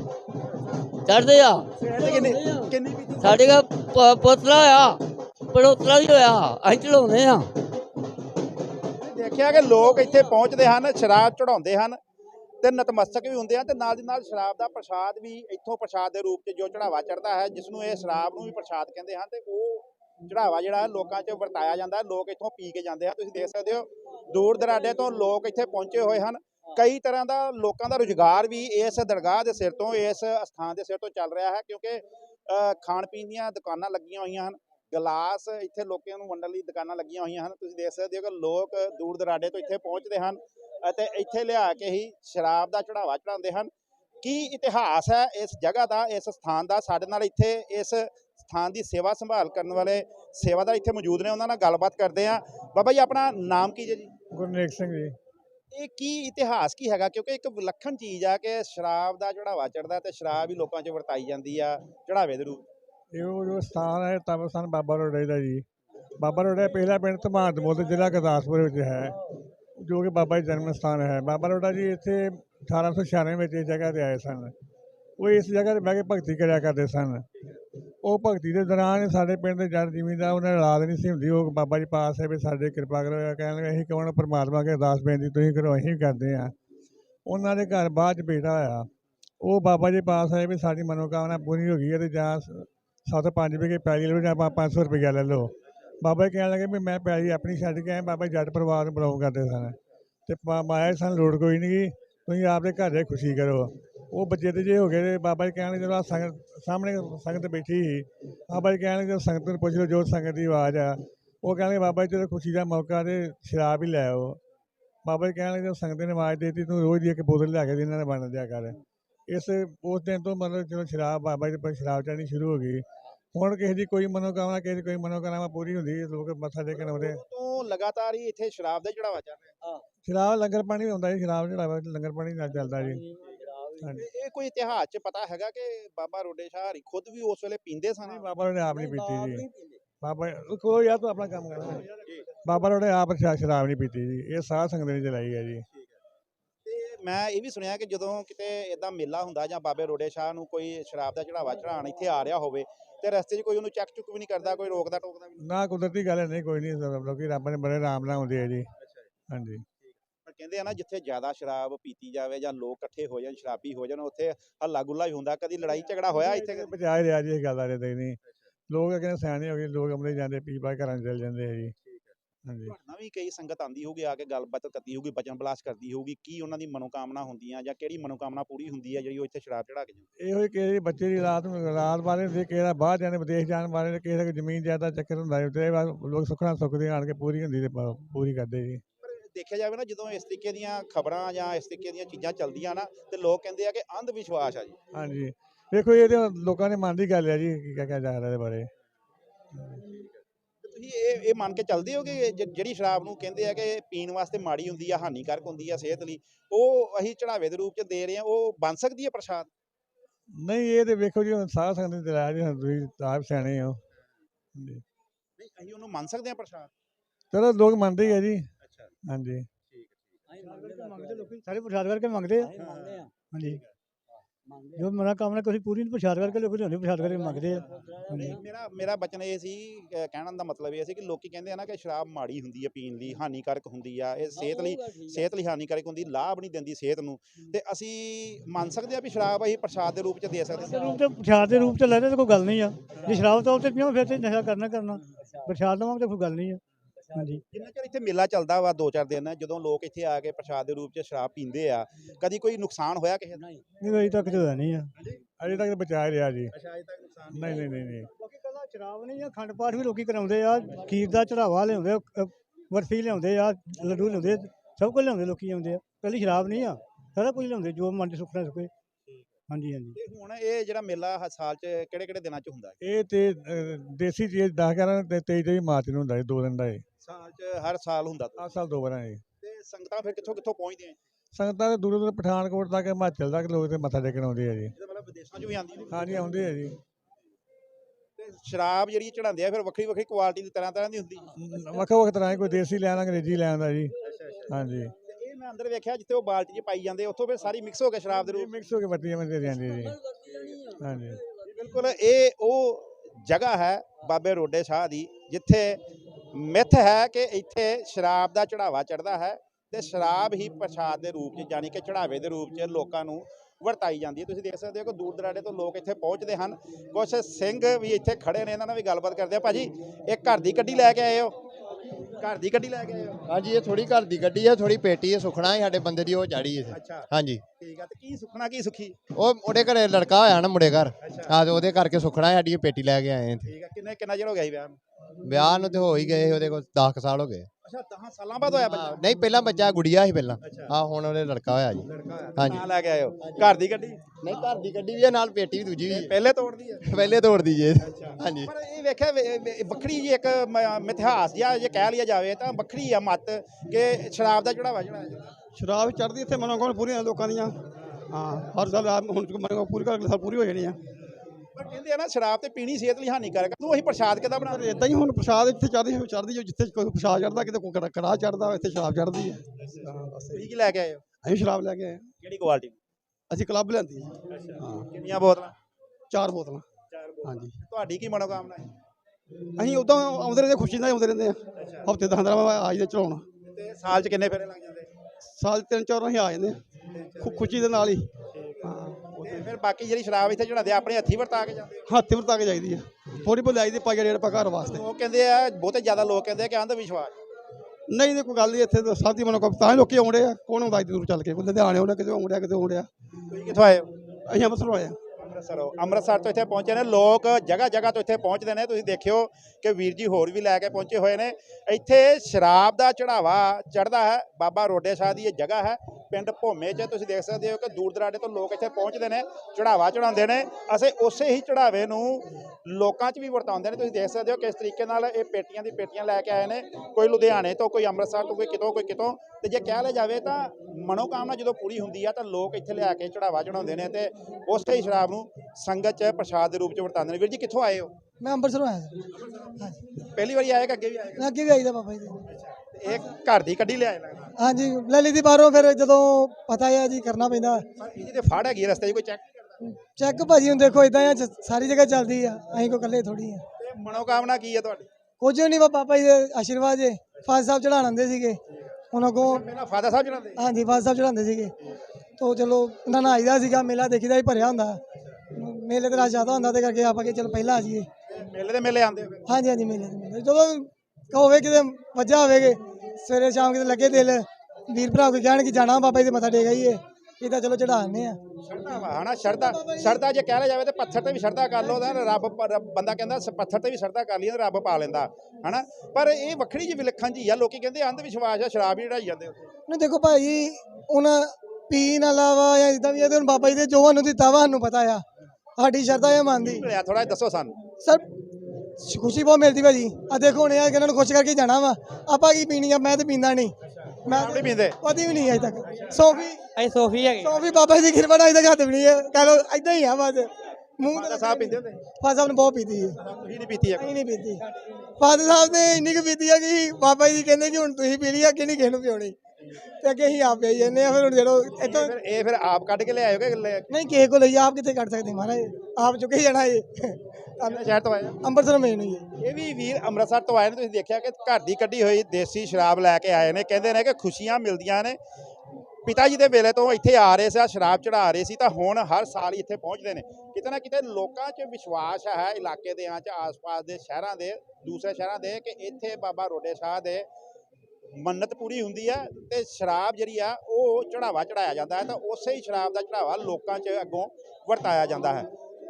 ਚੜਦੇ ਆ। ਕਿੰਨੀ ਕਿੰਨੀ ਪੀਤੀ? ਸਾਡੇ ਦਾ ਪੋਤਲਾ ਆ। ਪੜੋਤਲਾ ਵੀ ਹੋਇਆ। ਅਸੀਂ ਚੜਾਉਂਦੇ ਆ ਦੇਖਿਆ ਕਿ ਲੋਕ ਇੱਥੇ ਪਹੁੰਚਦੇ ਹਨ ਸ਼ਰਾਬ ਚੜਾਉਂਦੇ ਹਨ ਤੇ ਨਤਮਸਤਕ ਵੀ ਹੁੰਦੇ ਹਨ ਤੇ ਨਾਲ ਦੀ ਨਾਲ ਸ਼ਰਾਬ ਦਾ ਪ੍ਰਸ਼ਾਦ ਵੀ ਇੱਥੋਂ ਪ੍ਰਸ਼ਾਦ ਦੇ ਰੂਪ 'ਚ ਜੋ ਚੜਾਵਾ ਚੜਦਾ ਹੈ ਜਿਸ ਨੂੰ ਇਹ ਸ਼ਰਾਬ ਨੂੰ ਵੀ ਪ੍ਰਸ਼ਾਦ ਕਹਿੰਦੇ ਹਨ ਤੇ ਉਹ ਚੜਾਵਾ ਜਿਹੜਾ ਲੋਕਾਂ 'ਚ ਵਰਤਾਇਆ ਜਾਂਦਾ ਲੋਕ ਇੱਥੋਂ ਪੀ ਕੇ ਜਾਂਦੇ ਆ। ਤੁਸੀਂ ਦੇਖ ਸਕਦੇ ਹੋ ਦੂਰ ਦਰਾਡੇ ਤੋਂ ਲੋਕ ਇੱਥੇ ਪਹੁੰਚੇ ਹੋਏ ਹਨ। ਕਈ ਤਰ੍ਹਾਂ ਦਾ ਲੋਕਾਂ ਦਾ ਰੁਜ਼ਗਾਰ ਵੀ ਇਸ ਦਰਗਾਹ ਦੇ ਸਿਰ ਤੋਂ ਇਸ ਸਥਾਨ ਦੇ ਸਿਰ ਤੋਂ ਚੱਲ ਰਿਹਾ ਹੈ ਕਿਉਂਕਿ ਅ, ਖਾਣ ਪੀਣ ਦੀਆਂ ਦੁਕਾਨਾਂ ਲੱਗੀਆਂ ਹੋਈਆਂ ਹਨ। ਗਲਾਸ ਇੱਥੇ ਲੋਕਾਂ ਨੂੰ ਵੰਡਣ ਲਈ ਦੁਕਾਨਾਂ ਲੱਗੀਆਂ ਹੋਈਆਂ ਹਨ। ਤੁਸੀਂ ਦੇਖ ਸਕਦੇ ਹੋ ਕਿ ਲੋਕ ਦੂਰ ਦਰਾਡੇ ਤੋਂ ਇੱਥੇ ਪਹੁੰਚਦੇ ਹਨ ਅਤੇ ਇੱਥੇ ਲਿਆ ਕੇ ਹੀ ਸ਼ਰਾਬ ਦਾ ਚੜਾਵਾ ਚੜਾਉਂਦੇ ਹਨ। ਕੀ ਇਤਿਹਾਸ ਹੈ ਇਸ ਜਗ੍ਹਾ ਦਾ ਇਸ ਸਥਾਨ ਦਾ? ਸਾਡੇ ਨਾਲ ਇੱਥੇ ਇਸ ਸਥਾਨ ਦੀ ਸੇਵਾ ਸੰਭਾਲ ਕਰਨ ਵਾਲੇ ਸੇਵਾਦਾਰ ਇੱਥੇ ਮੌਜੂਦ ਨੇ ਉਹਨਾਂ ਨਾਲ ਗੱਲਬਾਤ ਕਰਦੇ ਆ ਬਾਬਾ ਜੀ ਆਪਣਾ ਨਾਮ ਕੀ ਜੀ? ਗੁਰਨੇਕ ਸਿੰਘ ਜੀ। ਇਹ ਕੀ ਇਤਿਹਾਸ ਕੀ ਹੈਗਾ? ਕਿਉਂਕਿ ਇੱਕ ਵਿਲੱਖਣ ਚੀਜ਼ ਆ ਕਿ ਸ਼ਰਾਬ ਦਾ ਚੜਾਵਾ ਚੜਦਾ ਤੇ ਸ਼ਰਾਬ ਹੀ ਲੋਕਾਂ 'ਚ ਵਰਤਾਈ ਜਾਂਦੀ ਆ ਚੜਾਵੇ ਦੇ ਰੂਪ ਇਹ ਜੋ ਸਥਾਨ ਹੈ ਤਪ ਸਥਾਨ ਬਾਬਾ ਰੋਡੇ ਦਾ ਜੀ। ਬਾਬਾ ਰੋਡਾ ਪਹਿਲਾ ਪਿੰਡ ਧਮਾਨ ਮੁੱਲ ਜ਼ਿਲ੍ਹਾ ਗੁਰਦਾਸਪੁਰ ਵਿੱਚ ਹੈ, ਜੋ ਕਿ ਬਾਬਾ ਜੀ ਜਨਮ ਸਥਾਨ ਹੈ। ਬਾਬਾ ਰੋਡਾ ਜੀ ਇੱਥੇ 1896 ਵਿੱਚ ਇਸ ਜਗ੍ਹਾ ਤੇ ਆਏ ਸਨ। ਉਹ ਇਸ ਜਗ੍ਹਾ ਤੇ ਬਹਿ ਕੇ ਭਗਤੀ ਕਰਿਆ ਕਰਦੇ ਸਨ। ਉਹ ਭਗਤੀ ਦੇ ਦੌਰਾਨ ਸਾਡੇ ਪਿੰਡ ਦੇ ਜੜ ਜ਼ਿਮੀਂਦਾਰ ਉਹਨਾਂ ਨੇ ਔਲਾਦ ਨਹੀਂ ਸੀ ਹੁੰਦੀ, ਉਹ ਬਾਬਾ ਜੀ ਪਾਸ ਹੈ ਵੀ ਸਾਡੇ ਕਿਰਪਾ ਕਰੋ ਕਹਿਣ ਲੱਗੇ ਅਸੀਂ ਕਹਣ ਪਰਮਾਤਮਾ ਕੇ ਅਰਦਾਸ ਬੇਨਤੀ, ਤੁਸੀਂ ਕਰੋ, ਅਸੀਂ ਵੀ ਕਰਦੇ ਹਾਂ। ਉਹਨਾਂ ਦੇ ਘਰ ਬਾਅਦ ਚ ਬੇਟਾ ਹੋਇਆ ਉਹ ਬਾਬਾ ਜੀ ਪਾਸ ਆਏ ਵੀ ਸਾਡੀ ਮਨੋਕਾਮਨਾ ਪੂਰੀ ਹੋ ਗਈ ਹੈ ਤੇ ਜਾਂ ਸੱਤ ਪੰਜ ਵਿਗੇ ਪੈਲੀ ਲਓ ਜਾਂ ਪੰਜ ਸੌ ਰੁਪਇਆ ਲੈ ਲਓ। ਬਾਬਾ ਜੀ ਕਹਿਣ ਲੱਗੇ ਵੀ ਮੈਂ ਪੈਲੀ ਆਪਣੀ ਛੱਡ ਕੇ ਆਇਆ, ਬਾਬਾ ਜੀ ਜੱਟ ਪਰਿਵਾਰ ਨੂੰ ਬਿਲੋਂਗ ਕਰਦੇ ਸਨ। ਤੇ ਪਾ- ਮਾਇਆ ਸਾਨੂੰ ਲੋੜ ਕੋਈ ਨਹੀਂ ਤੁਸੀਂ ਆਪਦੇ ਘਰ ਦੇ ਖੁਸ਼ੀ ਕਰੋ। ਉਹ ਬੱਚੇ ਤੇ ਜੇ ਹੋ ਗਏ ਤੇ ਬਾਬਾ ਜੀ ਕਹਿਣ ਲੱਗੇ ਜਦੋਂ ਆਹ ਸੰਗਤ, ਸਾਹਮਣੇ ਸੰਗਤ ਬੈਠੀ ਸੀ। ਬਾਬਾ ਜੀ ਕਹਿਣ ਲੱਗੇ ਜਦੋਂ ਸੰਗਤ ਨੂੰ ਪੁੱਛ ਲਓ ਜੋ ਸੰਗਤ ਦੀ ਆਵਾਜ਼ ਆ। ਉਹ ਕਹਿੰਦੇ ਬਾਬਾ ਜੀ ਜਦੋਂ ਖੁਸ਼ੀ ਦਾ ਮੌਕਾ ਤੇ ਸ਼ਰਾਬ ਹੀ ਲੈ ਆਓ। ਬਾਬਾ ਜੀ ਕਹਿਣ ਲੱਗੇ ਜਦੋਂ ਸੰਗਤ ਨੇ ਆਵਾਜ਼ ਦੇਤੀ, ਤੂੰ ਰੋਜ਼ ਦੀ ਇੱਕ ਬੋਤਲ ਲਿਆ ਕੇ ਦੇ, ਇਹਨਾਂ ਨੇ ਬਣ ਦਿਆ ਕਰ। ਇਸ, ਉਸ ਦਿਨ ਤੋਂ ਮਤਲਬ ਜਦੋਂ ਸ਼ਰਾਬ, ਬਾਬਾ ਜੀ ਦੀ ਸ਼ਰਾਬ ਚੜ੍ਹਨੀ ਸ਼ੁਰੂ ਹੋ ਗਈ ਹੁਣ ਕਿਸੇ ਦੀ ਕੋਈ ਮਨੋਕਾਮਨਾ ਕਿਸੇ ਦੀ ਕੋਈ ਮਨੋਕਾਮਨਾ ਪੂਰੀ ਹੁੰਦੀ ਹੈ ਲੋਕ ਮੱਥਾ ਟੇਕਣ ਆਉਂਦੇ ਆ। ਤੋਂ ਲਗਾਤਾਰ ਹੀ ਇੱਥੇ ਸ਼ਰਾਬ ਦਾ ਚੜਾਵਾ ਚੱਲ ਰਿਹਾ। ਸ਼ਰਾਬ ਲੰਗਰ ਪਾਣੀ ਵੀ ਹੁੰਦਾ ਜੀ ਸ਼ਰਾਬ ਚੜਾਵਾ ਲੰਗਰ ਪਾਣੀ ਨਾਲ ਚੱਲਦਾ ਜੀ। ਹਾਂਜੀ। ਇਹ ਕੋਈ ਇਤਿਹਾਸ 'ਚ ਪਤਾ ਹੈਗਾ ਕਿ ਬਾਬਾ ਰੋਡੇ ਸ਼ਾਹ ਹਰੀ ਖੁਦ ਵੀ ਉਸ ਵੇਲੇ ਪੀਂਦੇ ਸਨ? ਨਹੀਂ ਬਾਬਾ ਨੇ ਆਪ ਨਹੀਂ ਪੀਤੀ ਜੀ। ਬਾਬਾ ਕੋ ਯਾਰ ਤੂੰ ਆਪਣਾ ਕੰਮ ਕਰ। ਬਾਬਾ ਨੇ ਆਪ ਸ਼ਰਾ- ਸ਼ਰਾਬ ਨਹੀਂ ਪੀਤੀ ਜੀ। ਇਹ ਸਾਧ ਸੰਗਤ ਨੇ ਚਲਾਈ ਹੈ ਜੀ। ਮੈਂ ਇਹ ਵੀ ਸੁਣਿਆ ਕਿ ਜਦੋਂ ਕਿਤੇ ਇਦਾਂ ਮੇਲਾ ਹੁੰਦਾ ਜਾਂ ਬਾਬੇ ਰੋਡੇ ਸ਼ਾਹ ਨੂੰ ਕੋਈ ਸ਼ਰਾਬ ਦਾ ਚੜਾਵਾ ਚੜਾਉਣ ਇੱਥੇ ਆ ਰਿਹਾ ਹੋਵੇ ਤੇ ਰਸਤੇ 'ਚ ਕੋਈ ਉਹਨੂੰ ਚੱਕ ਚੁੱਕ ਵੀ ਨਹੀਂ ਕਰਦਾ ਕੋਈ ਰੋਕਦਾ ਟੋਕਦਾ ਵੀ ਨਹੀਂ? ਨਾ ਕੁਦਰਤੀ ਗੱਲ ਹੈ, ਨਹੀਂ ਕੋਈ ਨਹੀਂ ਲੋਕੀ ਰੱਬ ਨੇ ਬੜੇ ਆਰਾਮ ਨਾਲ ਆਉਂਦੇ ਆ ਜੀ। ਹਾਂਜੀ। ਪਰ ਕਹਿੰਦੇ ਆ ਨਾ ਜਿੱਥੇ ਜ਼ਿਆਦਾ ਸ਼ਰਾਬ ਪੀਤੀ ਜਾਵੇ ਜਾਂ ਲੋਕ ਇਕੱਠੇ ਹੋ ਜਾਣ ਸ਼ਰਾਬੀ ਹੋ ਜਾਣ ਉੱਥੇ ਹੱਲਾ ਗੁੱਲਾ ਵੀ ਹੁੰਦਾ ਕਦੀ ਲੜਾਈ ਝਗੜਾ ਹੋਇਆ ਇੱਥੇ ਬਚਾਏ ਰਿਹਾ ਜੀ ਇਹ ਗੱਲ ਆ ਰਹੀ ਨਹੀਂ। ਲੋਕ ਕਹਿੰਦੇ ਸਿਆਣੇ ਹੋ ਗਏ ਲੋਕ ਅਮਲੇ ਜਾਂਦੇ ਪੀ ਪਾ ਘਰਾਂ ਚਲੇ ਜਾਂਦੇ ਆ ਜੀ। ਤੁਹਾਡਾ ਵੀ ਕਈ ਸੰਗਤ ਆਂਦੀ ਹੋਊਗੀ ਆ ਕੇ ਗੱਲਬਾਤ ਕਰਦੀ ਹੋਊਗੀ ਬਚਨ ਬਲਾਸ ਕਰਦੀ ਹੋਊਗੀ ਕੀ ਉਹਨਾਂ ਦੀ ਮਨੋਕਾਮਨਾ ਹੁੰਦੀਆਂ ਜਾਂ ਕਿਹੜੀ ਮਨੋਕਾਮਨਾ ਪੂਰੀ ਹੁੰਦੀ ਹੈ ਜਿਹੜੀ ਉਹ ਇੱਥੇ ਸ਼ਰਾਬ ਚੜਾ ਕੇ ਜਾਂਦੇ ਇਹੋ ਹੀ ਦੀ ਬੱਚੇ ਦੀ ਰਾਤ ਨੂੰ ਰਾਤ ਬਾਰੇ ਕਿਸੇ ਦਾ ਬਾਹਰ ਜਾਣੇ ਵਿਦੇਸ਼ ਜਾਣ ਬਾਰੇ ਕਿਸੇ ਦਾ ਜ਼ਮੀਨ ਜਾਇਦਾਦ ਚੱਕਰ ਹੁੰਦਾ ਹੈ ਤੇ ਲੋਕ ਸੁੱਖਣਾ ਸੁੱਖਦੇ ਆਣ ਕੇ ਪੂਰੀ ਹੁੰਦੀ ਤੇ ਪੂਰੀ ਕਰਦੇ ਜੀ ਦੇਖਿਆ ਜਾਵੇ ਨਾ ਜਦੋਂ ਇਸ ਤਰੀਕੇ ਦੀਆਂ ਖਬਰਾਂ ਜਾਂ ਇਸ ਤਰੀਕੇ ਦੀਆਂ ਚੀਜ਼ਾਂ ਚੱਲਦੀਆਂ ਨਾ ਤੇ ਲੋਕ ਕਹਿੰਦੇ ਆ ਕਿ ਅੰਧ ਵਿਸ਼ਵਾਸ ਆ ਜੀ। ਹਾਂਜੀ। ਦੇਖੋ ਇਹ ਤੇ ਲੋਕਾਂ ਦੇ ਮਨ ਦੀ ਗੱਲ ਹੈ ਜੀ ਕੀ ਕਹਿ ਜਾ ਰਿਹਾ ਇਹਦੇ ਬਾਰੇ। ਤੇ ਤੁਸੀਂ ਇਹ ਇਹ ਮੰਨ ਕੇ ਚੱਲਦੇ ਹੋ ਕਿ ਜ- ਜਿਹੜੀ ਸ਼ਰਾਬ ਨੂੰ ਕਹਿੰਦੇ ਆ ਕਿ ਪੀਣ ਵਾਸਤੇ ਮਾੜੀ ਹੁੰਦੀ ਆ ਹਾਨੀਕਾਰਕ ਹੁੰਦੀ ਆ ਸਿਹਤ ਲਈ ਉਹ ਅਸੀਂ ਚੜਾਵੇ ਦੇ ਰੂਪ 'ਚ ਦੇ ਰਹੇ ਆ ਉਹ ਬਣ ਸਕਦੀ ਹੈ ਪ੍ਰਸ਼ਾਦ? ਨਹੀਂ ਇਹ ਤੇ ਵੇਖੋ ਜੀ ਹੁਣ ਸਾਧ ਸੰਗਤ ਦੇ ਰਾਜ ਹੁਣ ਤੁਸੀਂ ਆਪ ਸਿਆਣੇ ਹੋ। ਹਾਂਜੀ। ਨਹੀਂ ਅਸੀਂ ਉਹਨੂੰ ਮੰਨ ਸਕਦੇ ਆ ਪ੍ਰਸ਼ਾਦ? ਚਲੋ ਲੋਕ ਮੰਨਦੇ ਹੀ ਆ ਜੀ। ਅੱਛਾ। ਹਾਂਜੀ। ਮੰਗਦੇ ਲੋਕੀ ਸਾਰੇ ਪ੍ਰਸ਼ਾਦ ਕਰਕੇ ਮੰਗਦੇ ਆ। ਹਾਂਜੀ। ਜੋ ਮਨਾ ਕਾਮਨਾ ਕੋਈ ਪੂਰੀ ਨਹੀਂ ਪ੍ਰਸ਼ਾਦ ਕਰਕੇ ਲੋਕੀ ਲਿਆਉਂਦੇ ਪ੍ਰਸ਼ਾਦ ਕਰਕੇ ਮੰਗਦੇ ਆ। ਹਾਂਜੀ। ਮੇਰਾ ਮੇਰਾ ਬਚਨ ਇਹ ਸੀ ਕਹਿਣ ਦਾ ਮਤਲਬ ਇਹ ਸੀ ਕਿ ਲੋਕੀ ਕਹਿੰਦੇ ਆ ਨਾ ਕਿ ਸ਼ਰਾਬ ਮਾੜੀ ਹੁੰਦੀ ਆ ਪੀਣ ਲਈ ਹਾਨੀਕਾਰਕ ਹੁੰਦੀ ਆ ਇਹ ਸਿਹਤ ਲਈ ਸਿਹਤ ਲਈ ਹਾਨੀਕਾਰਕ ਹੁੰਦੀ ਲਾਭ ਨਹੀਂ ਦਿੰਦੀ ਸਿਹਤ ਨੂੰ। ਤੇ ਅਸੀਂ ਮੰਨ ਸਕਦੇ ਆ ਵੀ ਸ਼ਰਾਬ ਅਸੀਂ ਪ੍ਰਸ਼ਾਦ ਦੇ ਰੂਪ 'ਚ ਦੇ ਸਕਦੇ ਹਾਂ। ਰੂਪ ਤੇ ਪ੍ਰਸ਼ਾਦ ਦੇ ਰੂਪ ਚ ਲੈਦੇ ਤਾਂ ਕੋਈ ਗੱਲ ਨਹੀਂ ਆ। ਜੇ ਸ਼ਰਾਬ ਤੌਰ ਤੇ ਪੀਓ ਫਿਰ ਤੇ ਨਸ਼ਾ ਕਰਨਾ ਕਰਨਾ। ਪ੍ਰਸ਼ਾਦ ਲਵਾਂਗੇ ਤਾਂ ਕੋਈ ਗੱਲ ਨਹੀਂ ਆ। ਹਾਂਜੀ। ਜਿੰਨਾ ਚਿਰ ਇੱਥੇ ਮੇਲਾ ਚੱਲਦਾ ਵਾ ਦੋ ਚਾਰ ਦਿਨ ਜਦੋਂ ਲੋਕ ਇੱਥੇ ਆ ਕੇ ਪ੍ਰਸ਼ਾਦ ਦੇ ਰੂਪ 'ਚ ਸ਼ਰਾਬ ਪੀਂਦੇ ਆ ਕਦੀ ਕੋਈ ਨੁਕਸਾਨ ਹੋਇਆ ਕਿਸੇ ਦਾ? ਨਹੀਂ ਅਜੇ ਤੱਕ ਤਾਂ ਨਹੀਂ ਆ। ਅਜੇ ਤੱਕ ਤਾਂ ਬਚਾ ਰਿਹਾ ਜੀ। ਅੱਛਾ ਅਜੇ ਤੱਕ ਨੁਕਸਾਨ ਨਹੀਂ ਨਹੀਂ ਨਹੀਂ ਨਹੀਂ ਬਾਕੀ ਕੱਲਾ ਸ਼ਰਾਬ ਨਹੀਂ ਆ ਖੰਡ ਪਾਠ ਵੀ ਲੋਕੀ ਕਰਾਉਂਦੇ ਆ ਖੀਰ ਦਾ ਚੜਾਵਾ ਲਿਆਉਂਦੇ ਆ, ਅ, ਬਰਫੀ ਲਿਆਉਂਦੇ ਆ ਲੱਡੂ ਲਿਆਉਂਦੇ ਆ, ਸਭ ਕੁਝ ਲਿਆਉਂਦੇ ਲੋਕੀ ਆਉਂਦੇ ਆ। ਕੱਲੀ ਸ਼ਰਾਬ ਨਹੀਂ ਆ ਸਾਰਾ ਕੁਝ ਲਿਆਉਂਦੇ ਜੋ ਮਨ ਚ ਸੁੱਖਣਾ ਸੁੱਕੇ ਹਾਂਜੀ ਹਾਂਜੀ। ਤੇ ਹੁਣ ਇਹ ਜਿਹੜਾ ਮੇਲਾ ਹ- ਸਾਲ 'ਚ ਕਿਹੜੇ ਕਿਹੜੇ ਦਿਨਾਂ 'ਚ ਹੁੰਦਾ ਹੈ? ਇਹ ਤੇ ਦੇਸੀ ਚੀਜ਼ 10 11 ਤੇ 23 23 ਮਾਰਚ ਨੂੰ ਹੁੰਦਾ ਜੀ ਦੋ ਦਿਨ ਦਾ ਇਹ। ਸਾਲ 'ਚ ਹਰ ਸਾਲ ਹੁੰਦਾ ਆਹ ਸਾਲ ਦੋ ਵਾਰਾਂ ਇਹ ਤੇ ਸੰਗਤਾਂ ਫਿਰ ਕਿੱਥੋਂ ਕਿੱਥੋਂ ਪਹੁੰਚਦੀਆਂ ਸੰਗਤਾਂ ਦੇ ਦੂਰੋਂ ਦੂਰੋਂ ਪਠਾਨਕੋਟ ਤੱਕ ਹਿਮਾਚਲ ਤੱਕ ਲੋਕ ਤੇ ਮੱਥਾ ਟੇਕਣ ਆਉਂਦੇ ਆ ਜੀ। ਇਹਦਾ ਮਤਲਬ ਵਿਦੇਸ਼ਾਂ 'ਚ ਵੀ ਆਉਂਦੀਆਂ ਨੇ। ਹਾਂਜੀ ਆਉਂਦੇ ਆ ਜੀ। ਤੇ ਸ਼ਰਾਬ ਜਿਹੜੀ ਚੜਾਉਂਦੇ ਆ ਫਿਰ ਵੱਖਰੀ ਵੱਖਰੀ ਕੁਆਲਿਟੀ ਦੀ ਤਰ੍ਹਾਂ ਤਰ੍ਹਾਂ ਦੀ ਹੁੰਦੀ ਵੱਖੋ ਵੱਖ ਤਰ੍ਹਾਂ ਦੀ ਕੋਈ ਦੇਸੀ ਲੈਣ ਅੰਗਰੇਜ਼ੀ ਲੈਣ ਦਾ ਜੀ। ਹਾਂਜੀ। ਤੇ ਇਹ ਮੈਂ ਅੰਦਰ ਵੇਖਿਆ ਜਿੱਥੇ ਉਹ ਬਾਲਟੀ 'ਚ ਪਾਈ ਜਾਂਦੇ ਉੱਥੋਂ ਫਿਰ ਸਾਰੀ ਮਿਕਸ ਹੋ ਕੇ ਸ਼ਰਾਬ ਦੇ ਰੂਪ ਮਿਕਸ ਹੋ ਕੇ ਦੇ ਜਾਂਦੀ ਜੀ। ਹਾਂਜੀ। ਬਿਲਕੁਲ ਇਹ ਉਹ ਜਗ੍ਹਾ ਹੈ ਬਾਬੇ ਰੋਡੇ ਸ਼ਾਹ ਦੀ ਜਿੱਥੇ ਮਿੱਥ ਹੈ ਕਿ ਇੱਥੇ ਸ਼ਰਾਬ ਦਾ ਚੜਾਵਾ ਚੜਦਾ ਹੈ ਤੇ ਸ਼ਰਾਬ ਹੀ ਪ੍ਰਸ਼ਾਦ ਦੇ ਰੂਪ 'ਚ ਯਾਨੀ ਕਿ ਚੜਾਵੇ ਦੇ ਰੂਪ 'ਚ ਲੋਕਾਂ ਨੂੰ ਵਰਤਾਈ ਜਾਂਦੀ ਹੈ। ਤੁਸੀਂ ਦੇਖ ਸਕਦੇ ਹੋ ਕਿ ਦੂਰ ਦਰਾਡੇ ਤੋਂ ਲੋਕ ਇੱਥੇ ਪਹੁੰਚਦੇ ਹਨ। ਕੁਝ ਸਿੰਘ ਵੀ ਇੱਥੇ ਖੜੇ ਨੇ, ਇਹਨਾਂ ਨਾਲ ਵੀ ਗੱਲਬਾਤ ਕਰਦੇ ਆ। ਭਾਜੀ ਇਹ ਘਰ ਦੀ ਗੱਡੀ ਲੈ ਕੇ ਆਏ ਹੋ। ਘਰ ਦੀ ਗੱਡੀ ਲੈ ਕੇ ਆਏ ਹੋ? ਹਾਂਜੀ ਇਹ ਥੋੜੀ ਘਰ ਦੀ ਗੱਡੀ ਹੈ ਥੋੜੀ ਪੇਟੀ ਹੈ ਸੁਖਣਾ ਹੈ ਸਾਡੇ ਬੰਦੇ ਦੀ ਉਹ ਚਾੜੀ ਹੈ। ਅੱਛਾ। ਹਾਂਜੀ। ਠੀਕ ਆ ਤੇ ਕੀ ਸੁਖਣਾ ਕੀ ਸੁਖੀ? ਉਹ ਉਹਦੇ ਘਰੇ ਲੜਕਾ ਹੋਇਆ ਨਾ ਮੁੰਡੇ ਘਰ। ਆ ਤੇ ਉਹਦੇ ਕਰਕੇ ਸੁਖਣਾ ਹੈ ਸਾਡੀ ਇਹ ਪੇਟੀ ਲੈ ਕੇ ਆਏ ਹਾਂ ਠੀਕ ਆ ਕਿੰਨੇ ਕਿੰਨਾ ਚਿਰ ਹੋ ਗਿਆ ਸੀ ਵਿਆਹ ਨੂੰ? ਵਿਆਹ ਨੂੰ ਤੇ ਹੋ ਹੀ ਗਏ ਉਹਦੇ ਕੋਲ 10 ਸਾਲ ਹੋ ਗਏ। ਅੱਛਾ 10 ਸਾਲਾਂ ਬਾਅਦ ਹੋਇਆ ਬੱਚਾ? ਨਹੀਂ ਪਹਿਲਾਂ ਬੱਚਾ ਗੁੜੀਆ ਸੀ ਪਹਿਲਾਂ। ਆ ਹੁਣ ਉਹਦੇ ਲੜਕਾ ਹੋਇਆ ਜੀ। ਹਾਂਜੀ। ਤਾਂ ਲੈ ਕੇ ਹੋ ਘਰ ਦੀ ਗੱਡੀ? ਨਹੀਂ ਘਰ ਦੀ ਗੱਡੀ ਵੀ ਹੈ ਨਾਲ ਪੇਟੀ ਵੀ ਦੂਜੀ ਵੀ। ਹੈ ਪਹਿਲੇ ਤੋੜਦੀ ਹੈ ਪਹਿਲੇ ਤੋੜਦੀ ਜੇ। ਹਾਂਜੀ। ਪਰ ਇਹ ਵੇਖਿਆ ਵੱਖਰੀ ਜੀ ਇੱਕ ਮਿਥਿਹਾਸ ਜਿਹਾ ਜੇ ਕਹਿ ਲਿਆ ਜਾਵੇ ਤਾਂ ਵੱਖਰੀ ਆ ਮਤ ਕਿ ਸ਼ਰਾਬ ਦਾ ਚੜਾਵਾ ਚੜਾਇਆ ਜਾਂਦਾ ਸ਼ਰਾਬ ਚੜ੍ਹਦੀ ਇੱਥੇ ਮਨੋਕਾਮਨਾ ਪੂਰੀਆਂ ਲੋਕਾਂ ਦੀਆਂ? ਹਾਂ ਹਰ ਸਾਲ ਹੁਣ ਮਨੋਕਾਮਨਾ ਪੂਰੀ ਕਰ ਸਾਲ ਪੂਰੀ ਹੋ ਜਾਣੀ ਆ। ਪਰ ਕਹਿੰਦੇ ਆ ਨਾ ਸ਼ਰਾਬ ਤੇ ਪੀਣੀ ਸਿਹਤ ਲਈ ਹਾਨੀਕਾਰਕ। ਤੂੰ ਅਸੀਂ ਪ੍ਰਸ਼ਾਦ ਕਿੱਦਾਂ ਬਣਾਉਂਦੇ ਇਦਾਂ ਹੀ? ਹੁਣ ਪ੍ਰਸ਼ਾਦ ਇੱਥੇ ਚੜ੍ਹਦੀ ਚੜ੍ਹਦੀ ਜੋ ਜਿੱਥੇ ਕੋਈ ਪ੍ਰਸ਼ਾਦ ਚੜ੍ਹਦਾ ਕਿਤੇ ਕੋਈ ਕੜਾ- ਕੜਾਹ ਚੜ੍ਹਦਾ ਇੱਥੇ ਸ਼ਰਾਬ ਚੜ੍ਹਦੀ ਹੈ। ਹਾਂ ਤੁਸੀਂ ਕੀ ਲੈ ਕੇ ਆਏ ਹੋ? ਅਸੀਂ ਸ਼ਰਾਬ ਲੈ ਕੇ ਆਏ ਹਾਂ। ਕਿਹੜੀ ਕੁਆਲਿਟੀ? ਅਸੀਂ ਕਲੱਬ ਲੈਂਦੀ ਹੈ ਹਾਂ। ਕਿੰਨੀਆਂ ਬੋਤਲਾਂ? ਚਾਰ ਬੋਤਲਾਂ। ਚਾਰ ਹਾਂਜੀ। ਤੁਹਾਡੀ ਕੀ ਮਨੋਕਾਮਨਾ ਹੈ? ਅਸੀਂ ਉਦਾਂ ਆਉਂਦੇ ਰਹਿੰਦੇ ਖੁਸ਼ੀ ਨਾਲ ਆਉਂਦੇ ਰਹਿੰਦੇ ਆ ਹਫ਼ਤੇ ਦਸ ਦਿਨਾਂ ਬਾਅਦ ਆਜ ਦੇ ਚੜਾਉਣ ਤੇ ਸਾਲ 'ਚ ਕਿੰਨੇ ਫੇਰੇ ਲੱਗ ਜਾਂਦੇ? ਸਾਲ ਤਿੰਨ ਚਾਰ ਅਸੀਂ ਆ ਜਾਂਦੇ ਖੁਸ਼ੀ ਦੇ ਨਾਲ ਹੀ। ਹਾਂ। ਤੇ ਫਿਰ ਬਾਕੀ ਜਿਹੜੀ ਸ਼ਰਾਬ ਇੱਥੇ ਚੜਾਉਂਦੇ ਆ ਆਪਣੇ ਹੱਥੀ ਵਰਤਾ ਕੇ ਜਾਂਦੇ ਆ। ਹੱਥ ਵਰਤਾ ਕੇ ਜਾਈਦੀ ਆ। ਥੋੜੀ ਬਹੁਤ ਲਾਈ ਦੀ ਪਾਈ ਜਿਹੜੇ ਆਪਾਂ ਘਰ ਵਾਸਤੇ। ਉਹ ਕਹਿੰਦੇ ਆ ਬਹੁਤੇ ਜ਼ਿਆਦਾ ਲੋਕ ਕਹਿੰਦੇ ਆ ਕਿ ਅੰਧ ਵਿਸ਼ਵਾਸ ਨਹੀਂ ਨਹੀਂ ਕੋਈ ਗੱਲ ਨਹੀਂ ਇੱਥੇ ਤਾਂ ਸਾਦੀ ਮਨੋ ਤਾਂ ਹੀ ਲੋਕੀ ਆਉਂਦੇ ਆ। ਕੌਣ ਆਉਂਦਾ ਇੱਥੇ ਦੂਰ ਚੱਲ ਕੇ? ਕੋਈ ਲੁਧਿਆਣੇ ਆਉਂਦਾ ਕਿਤੇ ਆਉਂਦਾ ਕਿਤੇ ਆਉਂਦਾ। ਤੁਸੀਂ ਕਿੱਥੋਂ ਆਏ ਹੋ? ਅਸੀਂ ਅੰਮ੍ਰਿਤਸਰ ਆਏ ਆ। ਅੰਮ੍ਰਿਤਸਰੋਂ ਅੰਮ੍ਰਿਤਸਰ ਤੋਂ ਇੱਥੇ ਪਹੁੰਚੇ ਨੇ। ਲੋਕ ਜਗ੍ਹਾ ਜਗ੍ਹਾ ਤੋਂ ਇੱਥੇ ਪਹੁੰਚਦੇ ਨੇ। ਤੁਸੀਂ ਦੇਖਿਓ ਕਿ ਵੀਰ ਜੀ ਹੋਰ ਵੀ ਲੈ ਕੇ ਪਹੁੰਚੇ ਹੋਏ ਨੇ। ਇੱਥੇ ਸ਼ਰਾਬ ਦਾ ਚੜਾਵਾ ਚੜਦਾ ਹੈ। ਬਾਬਾ ਰੋਡੇ ਸ਼ਾਹ ਦੀ ਇਹ ਜਗ੍ਹਾ ਹੈ। ਪਿੰਡ ਭੋਮੇ 'ਚ ਤੁਸੀਂ ਦੇਖ ਸਕਦੇ ਹੋ ਕਿ ਦੂਰ ਦਰਾਡੇ ਤੋਂ ਲੋਕ ਇੱਥੇ ਪਹੁੰਚਦੇ ਨੇ ਚੜਾਵਾ ਚੜਾਉਂਦੇ ਨੇ। ਅਸੀਂ ਉਸੇ ਹੀ ਚੜਾਵੇ ਨੂੰ ਲੋਕਾਂ 'ਚ ਵੀ ਵਰਤਾਉਂਦੇ ਨੇ। ਤੁਸੀਂ ਦੇਖ ਸਕਦੇ ਹੋ ਕਿਸ ਤਰੀਕੇ ਨਾਲ ਇਹ ਪੇਟੀਆਂ ਦੀ ਪੇਟੀਆਂ ਲੈ ਕੇ ਆਏ ਨੇ। ਕੋਈ ਲੁਧਿਆਣੇ ਤੋਂ ਕੋਈ ਅੰਮ੍ਰਿਤਸਰ ਤੋਂ ਕੋਈ ਕਿਤੋਂ ਕੋਈ ਕਿਤੋਂ। ਤੇ ਜੇ ਕਹਿ ਲਿਆ ਜਾਵੇ ਤਾਂ ਮਨੋਕਾਮਨਾ ਜਦੋਂ ਪੂਰੀ ਹੁੰਦੀ ਆ ਤਾਂ ਲੋਕ ਇੱਥੇ ਲਿਆ ਕੇ ਚੜਾਵਾ ਚੜਾਉਂਦੇ ਨੇ ਤੇ ਉਸੇ ਹੀ ਸ਼ਰਾਬ ਨੂੰ ਸੰਗਤ 'ਚ ਪ੍ਰਸ਼ਾਦ ਦੇ ਰੂਪ 'ਚ ਵਰਤਾਉਂਦੇ ਨੇ। ਵੀਰ ਜੀ ਕਿੱਥੋਂ ਆਏ ਹੋ? ਮੈਂ ਅੰਮ੍ਰਿਤਸਰੋਂ ਆਇਆ ਸੀ। ਪਹਿਲੀ ਵਾਰੀ ਆਏ ਕਿ ਅੱਗੇ ਵੀ ਮੈਂ ਅੱਗੇ ਵੀ ਆਈਦਾ ਬਾਬਾ ਜੀ ਤੇ ਇਹ ਘਰ ਦੀ ਕੱਢੀ ਲਿਆਏ ਲੱਗਦਾ? ਹਾਂਜੀ ਲੈ ਲਈ ਦੀ ਬਾਹਰੋਂ ਫਿਰ ਜਦੋਂ ਪਤਾ ਹੈ ਜੀ ਕਰਨਾ ਪੈਂਦਾ। ਇਹਦੀ ਤੇ ਫੜ ਹੈਗੀ ਰਸਤੇ 'ਚ ਕੋਈ ਚੈੱਕ ਚੈੱਕ ਭਾਜੀ ਹੁਣ ਦੇਖੋ ਇਦਾਂ ਆ ਜ- ਸਾਰੀ ਜਗ੍ਹਾ ਚੱਲਦੀ ਆ ਅਸੀਂ ਕੋ ਇਕੱਲੇ ਥੋੜੀ ਆ। ਤੇ ਮਨੋਕਾਮਨਾ ਕੀ ਹੈ ਤੁਹਾਡੀ? ਕੁਝ ਨਹੀਂ ਬਾ ਪਾਪਾ ਜੀ ਦੇ ਆਸ਼ੀਰਵਾਦ ਜੇ। ਫਾਦਰ ਸਾਹਿਬ ਚੜਾਉਣ ਆਉਂਦੇ ਸੀਗੇ। ਉਹਨਾਂ ਕੋ ਪਹਿਲਾਂ ਫਾਦਰ ਸਾਹਿਬ ਚੜਾਉਂਦੇ ਹਾਂਜੀ ਫਾਦਰ ਸਾਹਿਬ ਚੜਾਉਂਦੇ ਸੀਗੇ। ਤੋ ਚਲੋ ਉਹਨਾਂ ਨਾਲ ਆਈਦਾ ਸੀਗਾ ਮੇਲਾ ਦੇਖੀਦਾ ਹੀ ਭਰਿਆ ਹੁੰਦਾ। ਮੇਲੇ ਤੇ ਰਸ਼ ਜ਼ਿਆਦਾ ਹੁੰਦਾ ਤੇ ਕਰਕੇ ਆਪਾਂ ਕਿ ਚਲ ਪਹਿਲਾਂ ਆ ਜਾਈਏ। ਮੇਲੇ ਦੇ ਮੇਲੇ ਆਉਂਦੇ ਹੋ ਹਾਂਜੀ ਹਾਂਜੀ ਮੇਲੇ ਤੇ ਮੇਲੇ। ਜਦੋਂ ਕਹੋਵੇ ਕਿਤੇ ਵੱਜਾ ਹੋਵੇਗੇ। ਸਵੇਰੇ ਸ਼ਾਮ ਕਿਤੇ ਲੱਗੇ ਦਿਲ ਵੀਰ ਭਰਾ ਕੋਈ ਕਹਿਣ ਕਿ ਜਾਣਾ ਬਾਬਾ ਜੀ ਦੇ ਮੱਥਾ ਟੇਕ ਆਈਏ। ਇਹ ਤਾਂ ਚਲੋ ਚੜਾਉਂਦੇ ਆ। ਸ਼ਰਧਾ ਵਾ ਹਨਾ? ਸ਼ਰਧਾ ਸ਼ਰਧਾ ਜੇ ਕਹਿ ਲਿਆ ਜਾਵੇ ਤੇ ਪੱਥਰ ਤੇ ਵੀ ਸ਼ਰਧਾ ਕਰ ਲੋ ਤਾਂ ਰੱਬ ਬੰਦਾ ਕਹਿੰਦਾ ਪੱਥਰ ਤੇ ਵੀ ਸ਼ਰਧਾ ਕਰ ਲਈ ਤਾਂ ਰੱਬ ਪਾ ਲੈਂਦਾ ਹਨਾ? ਪਰ ਇਹ ਵੱਖਰੀ ਜਿਹੀ ਵਿਲੱਖਣ ਜੀ ਆ ਲੋਕੀ ਕਹਿੰਦੇ ਅੰਧ ਵਿਸ਼ਵਾਸ ਆ ਸ਼ਰਾਬ ਹੀ ਢਾਈ ਜਾਂਦੇ ਉੱਥੇ ਨਹੀਂ ਦੇਖੋ ਭਾਈ ਉਹਨਾਂ ਪੀਣ ਵਾਲਾ ਵਾ ਜਾਂ ਇਦਾਂ ਵੀ ਇਹਦੇ ਹੁਣ ਬਾਬਾ ਜੀ ਦੇ ਜੋ ਸਾਨੂੰ ਦਿੱਤਾ ਵਾ ਸਾਨੂੰ ਪਤਾ ਆ। ਸਾਡੀ ਸ਼ਰਧਾ ਇਹ ਮੰਨਦੀ। ਥੋੜਾ ਦੱਸੋ ਸਾਨੂੰ। ਸਰ ਖੁਸ਼ੀ ਬਹੁਤ ਮਿਲਦੀ ਭਾਜੀ। ਆ ਦੇਖੋ ਹੁਣ ਇਹ ਇਹਨਾਂ ਨੂੰ ਖੁਸ਼ ਕਰਕੇ ਜਾਣਾ ਵਾ। ਆਪਾਂ ਕੀ ਪੀਣੀ ਆ? ਮੈਂ ਤੇ ਪੀਂਦਾ ਨਹੀਂ। ਮੈਂ ਨਹੀਂ ਪੀਂਦੇ? ਕਦੀ ਵੀ ਨਹੀਂ ਅਜੇ ਤੱਕ। ਸੋਫੀ। ਅਸੀਂ ਸੋਫੀ ਹੈਗੇ। ਸੋਫੀ ਬਾਬਾ ਜੀ ਦੀ ਕਿਰਪਾ ਨਾਲ ਅਜੇ ਤੱਕ ਹੱਥ ਵੀ ਨਹੀਂ ਹੈ ਕਹ ਲੋ ਇਦਾਂ ਹੀ ਆ ਬਸ। ਮੂੰਹ ਫਾਦਰ ਤੇ ਸਾਹਿਬ ਪੀਂਦੇ ਹੁੰਦੇ? ਫਾਦਰ ਸਾਹਿਬ ਨੇ ਬਹੁਤ ਪੀਤੀ ਹੈ। ਤੁਸੀਂ ਨਹੀਂ ਪੀਤੀ ਅਸੀਂ ਨਹੀਂ ਪੀਤੀ। ਫਾਦਰ ਸਾਹਿਬ ਨੇ ਇੰਨੀ ਕੁ ਪੀਤੀ ਆ ਕਿ ਬਾਬਾ ਜੀ ਕਹਿੰਦੇ ਕਿ ਹੁਣ ਤੁਸੀਂ ਪੀ ਲਈ ਆ ਕਿ ਨਹੀਂ ਕਿਸੇ ਨੂੰ ਪਿਉਣੀ? ਤੇ ਅੱਗੇ ਅਸੀਂ ਆਪ ਪਈ ਜਾਂਦੇ ਆ ਫਿਰ ਹੁਣ ਜਦੋਂ ਇੱਥੋਂ ਫਿਰ ਇਹ ਫਿਰ ਆਪ ਕੱਢ ਕੇ ਲਿਆਏ ਲੈ- ਨਹੀਂ ਕਿਸੇ ਕੋਲ ਲਈ ਆਪ ਕਿੱਥੇ ਕੱਢ ਸਕਦੇ ਮਹਾਰਾਜ? ਆਪ ਚੁੱਕੇ ਹੀ ਜਾਣਾ ਇਹ। ਕਿਹੜੇ ਸ਼ਹਿਰ ਤੋਂ ਆਏ? ਅੰਮ੍ਰਿਤਸਰ ਮੇਨ ਹੀ ਹੈ। ਇਹ ਵੀ ਵੀਰ ਅੰਮ੍ਰਿਤਸਰ ਤੋਂ ਆਏ ਨੇ ਤੁਸੀਂ ਦੇਖਿਆ ਕਿ ਘਰ ਦੀ ਕੱਢੀ ਹੋਈ ਦੇਸੀ ਸ਼ਰਾਬ ਲੈ ਕੇ ਆਏ ਨੇ। ਕਹਿੰਦੇ ਨੇ ਕਿ ਖੁਸ਼ੀਆਂ ਮਿਲਦੀਆਂ ਨੇ। ਪਿਤਾ ਜੀ ਦੇ ਵੇਲੇ ਤੋਂ ਇੱਥੇ ਆ ਰਹੇ ਸੀ ਆਹ ਸ਼ਰਾਬ ਚੜਾ ਰਹੇ ਸੀ ਤਾਂ ਹੁਣ ਹਰ ਸਾਲ ਹੀ ਇੱਥੇ ਪਹੁੰਚਦੇ ਨੇ। ਕਿਤੇ ਨਾ ਕਿਤੇ ਲੋਕਾਂ 'ਚ ਵਿਸ਼ਵਾਸ ਹੈ ਇਲਾਕੇ ਦੇ ਆਂ 'ਚ ਆਸ-ਪਾਸ ਦੇ ਸ਼ਹਿਰਾਂ ਦੇ ਦੂਸਰੇ ਸ਼ਹਿਰਾਂ ਦੇ ਕਿ ਇੱਥੇ ਬਾਬਾ ਰੋਡੇ ਸ਼ਾਹ ਦੇ ਮੰਨਤ ਪੂਰੀ ਹੁੰਦੀ ਹੈ ਤੇ ਸ਼ਰਾਬ ਜਿਹੜੀ ਆ, ਉਹ ਚੜਾਵਾ ਚੜਾਇਆ ਜਾਂਦਾ ਹੈ ਤਾਂ ਉਸੇ ਹੀ ਸ਼ਰਾਬ ਦਾ ਚੜਾਵਾ ਲੋਕਾਂ 'ਚ ਅੱਗੋਂ ਵਰਤਾਇਆ ਜਾਂਦਾ ਹੈ।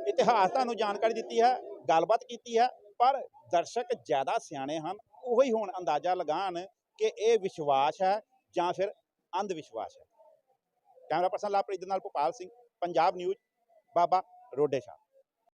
ਇਤਿਹਾਸ ਤੁਹਾਨੂੰ ਜਾਣਕਾਰੀ ਦਿੱਤੀ ਹੈ, ਗੱਲਬਾਤ ਕੀਤੀ ਹੈ, ਪਰ ਦਰਸ਼ਕ ਜ਼ਿਆਦਾ ਸਿਆਣੇ ਹਨ, ਉਹੀ ਹੁਣ ਅੰਦਾਜ਼ਾ ਲਗਾਉਣ ਕਿ ਇਹ ਵਿਸ਼ਵਾਸ ਹੈ ਜਾਂ ਫਿਰ ਅੰਧ ਵਿਸ਼ਵਾਸ ਹੈ। ਕੈਮਰਾ ਪਰਸਨ ਲਾਪ੍ਰੀਤ ਨਾਲ ਭੋਪਾਲ ਸਿੰਘ, ਪੰਜਾਬ ਨਿਊਜ਼, ਬਾਬਾ ਰੋਡੇ ਸ਼ਾਹ।